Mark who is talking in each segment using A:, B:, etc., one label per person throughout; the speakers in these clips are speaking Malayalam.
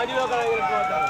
A: அடி வாக்கலாம்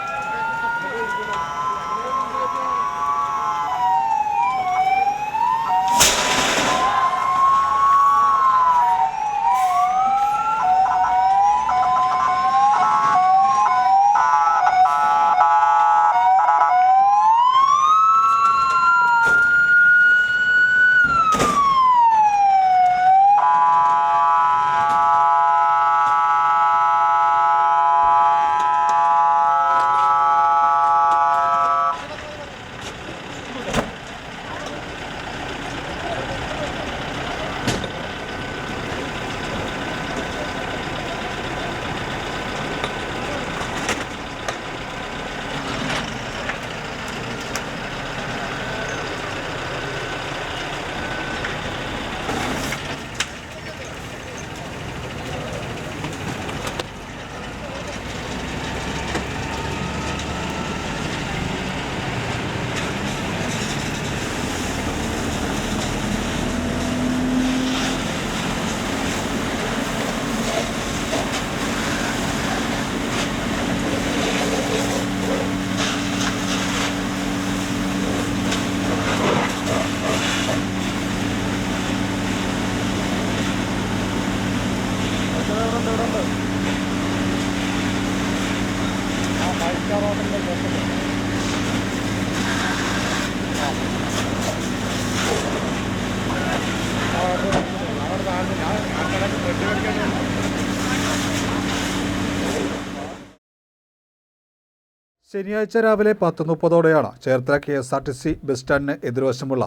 B: ശനിയാഴ്ച രാവിലെ പത്ത് മുപ്പതോടെയാണ് Cherthala K S R T C bus സ്റ്റാൻഡിന് എതിർവശമുള്ള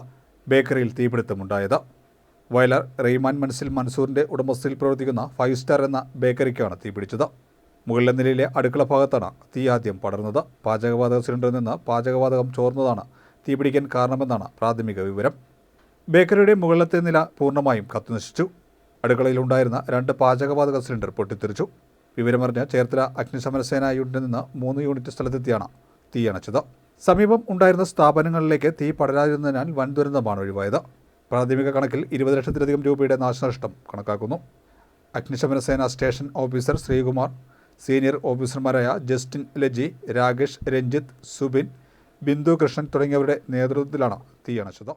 B: ബേക്കറിയിൽ തീപിടുത്തമുണ്ടായത്. വയലാർ റെയ്മാൻ മൻസിൽ മൻസൂറിന്റെ ഉടമസ്ഥയിൽ പ്രവർത്തിക്കുന്ന ഫൈവ് സ്റ്റാർ എന്ന ബേക്കറിക്കാണ് തീപിടിച്ചത്. മുകളിലെ നിലയിലെ അടുക്കള ഭാഗത്താണ് തീ ആദ്യം പടർന്നത്. പാചകവാതക സിലിണ്ടറിൽ നിന്ന് പാചകവാതകം ചോർന്നതാണ്. തീപിടിക്കാൻ കാരണമെന്നാണ് പ്രാഥമിക വിവരം. ബേക്കറിയുടെ മുകളിലത്തെ നില പൂർണമായും കത്തുനശിച്ചു. അടുക്കളയിലുണ്ടായിരുന്ന രണ്ട് പാചകവാതക സിലിണ്ടർ പൊട്ടിത്തെറിച്ചു. വിവരമറിഞ്ഞ് ചേർത്തല അഗ്നിശമന സേനാ യൂണിറ്റിൽ നിന്ന് മൂന്ന് യൂണിറ്റ് സ്ഥലത്തെത്തിയാണ് തീ അണച്ചത്. സമീപം ഉണ്ടായിരുന്ന സ്ഥാപനങ്ങളിലേക്ക് തീ പടരാതിരുന്നതിനാൽ വൻ ദുരന്തമാണ് ഒഴിവായത്. പ്രാഥമിക കണക്കിൽ ഇരുപത് ലക്ഷത്തിലധികം രൂപയുടെ നാശനഷ്ടം കണക്കാക്കുന്നു. അഗ്നിശമന സേന സ്റ്റേഷൻ ഓഫീസർ ശ്രീകുമാർ സീനിയർ ഓഫീസർമാരായ ജസ്റ്റിൻ ലജി രാകേഷ് രഞ്ജിത്ത് സുബിൻ ബിന്ദു കൃഷ്ണൻ തുടങ്ങിയവരുടെ നേതൃത്വത്തിലാണ് തീയണച്ചത്.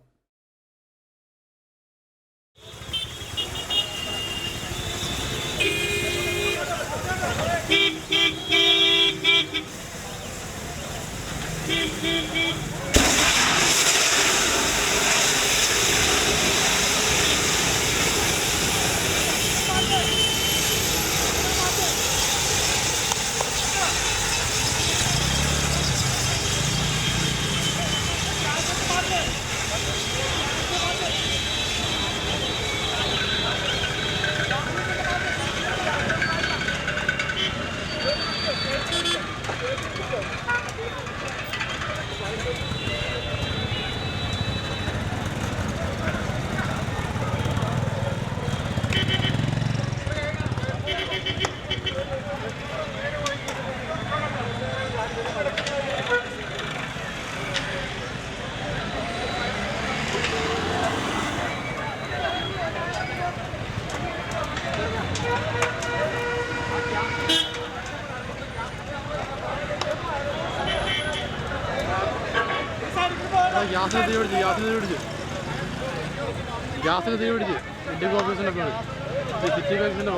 C: ഗ്യാസിന് തീ പിടിച്ച് ഗ്യാസിന് തീ പിടിച്ച്. ഗ്യാസിന് തീ പിടിച്ച്. ഇന്ത്യൻ ഓഫീസിന്റെ സിറ്റി
A: ബാങ്ക്സിന്റെ